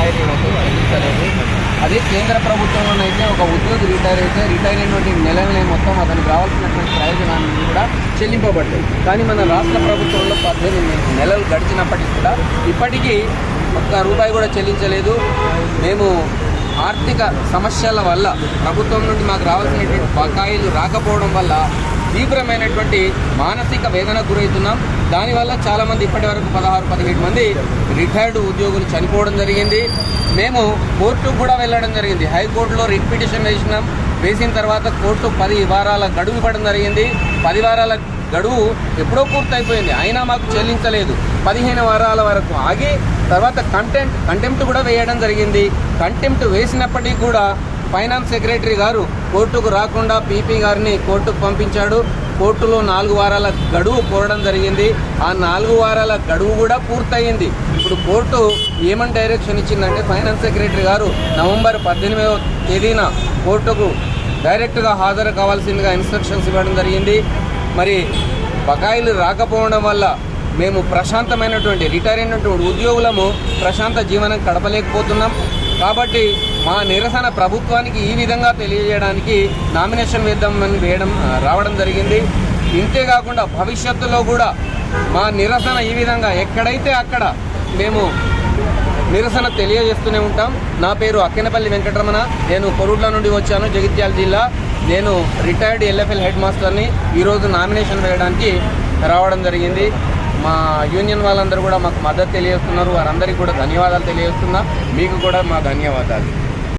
బకాయిలు ఇవ్వకు అదే కేంద్ర ప్రభుత్వంలోనైతే ఒక ఉద్యోగి రిటైర్ అయితే రిటైర్ అయినటువంటి నెలలనే మొత్తం అతనికి రావాల్సినటువంటి ప్రయోజనాన్ని కూడా చెల్లింపబడ్డాయి. కానీ మన రాష్ట్ర ప్రభుత్వంలో పద్దెనిమిది నెలలు గడిచినప్పటికీ కూడా ఇప్పటికీ ఒక్క రూపాయి కూడా చెల్లించలేదు. మేము ఆర్థిక సమస్యల వల్ల ప్రభుత్వం నుండి మాకు రావాల్సినటువంటి బకాయిలు రాకపోవడం వల్ల తీవ్రమైనటువంటి మానసిక వేదనకు గురవుతున్నాం. దానివల్ల చాలామంది ఇప్పటి వరకు పదహారు పదిహేడు మంది రిటైర్డ్ ఉద్యోగులు చనిపోవడం జరిగింది. మేము కోర్టుకు కూడా వెళ్ళడం జరిగింది. హైకోర్టులో రిట్ పిటిషన్ వేసినాం. వేసిన తర్వాత కోర్టు పది వారాల గడువు ఇవ్వడం జరిగింది. పది వారాల గడువు ఎప్పుడో పూర్తయిపోయింది. అయినా మాకు చెల్లించలేదు. పదిహేను వారాల వరకు ఆగి తర్వాత కంటెంట్ కంటెంప్ట్ కూడా వేయడం జరిగింది. కంటెంప్ట్ వేసినప్పటికీ కూడా ఫైనాన్స్ సెక్రటరీ గారు కోర్టుకు రాకుండా పీపీ గారిని కోర్టుకు పంపించాడు. కోర్టులో నాలుగు వారాల గడువు కోరడం జరిగింది. ఆ నాలుగు వారాల గడువు కూడా పూర్తయింది. ఇప్పుడు కోర్టు ఏమని డైరెక్షన్ ఇచ్చిందంటే ఫైనాన్స్ సెక్రటరీ గారు నవంబర్ పద్దెనిమిదవ తేదీన కోర్టుకు డైరెక్ట్గా హాజరు కావాల్సిందిగా ఇన్స్ట్రక్షన్స్ ఇవ్వడం జరిగింది. మరి బకాయిలు రాకపోవడం వల్ల మేము ప్రశాంతమైనటువంటి రిటైర్ అయినటువంటి ఉద్యోగులము ప్రశాంత జీవనం గడపలేకపోతున్నాం. కాబట్టి మా నిరసన ప్రభుత్వానికి ఈ విధంగా తెలియజేయడానికి నామినేషన్ వేద్దామని వేయడం రావడం జరిగింది. ఇంతేకాకుండా భవిష్యత్తులో కూడా మా నిరసన ఈ విధంగా ఎక్కడైతే అక్కడ మేము నిరసన తెలియజేస్తూనే ఉంటాం. నా పేరు అక్కినపల్లి వెంకటరమణ. నేను కొరుట్ల నుండి వచ్చాను జగిత్యాల జిల్లా. నేను రిటైర్డ్ ఎల్ఎఫ్ఎల్ హెడ్ మాస్టర్ని ఈరోజు నామినేషన్ వేయడానికి రావడం జరిగింది. మా యూనియన్ వాళ్ళందరూ కూడా మాకు మద్దతు తెలియజేస్తున్నారు. వారందరికీ కూడా ధన్యవాదాలు తెలియజేస్తున్నా. మీకు కూడా మా ధన్యవాదాలు.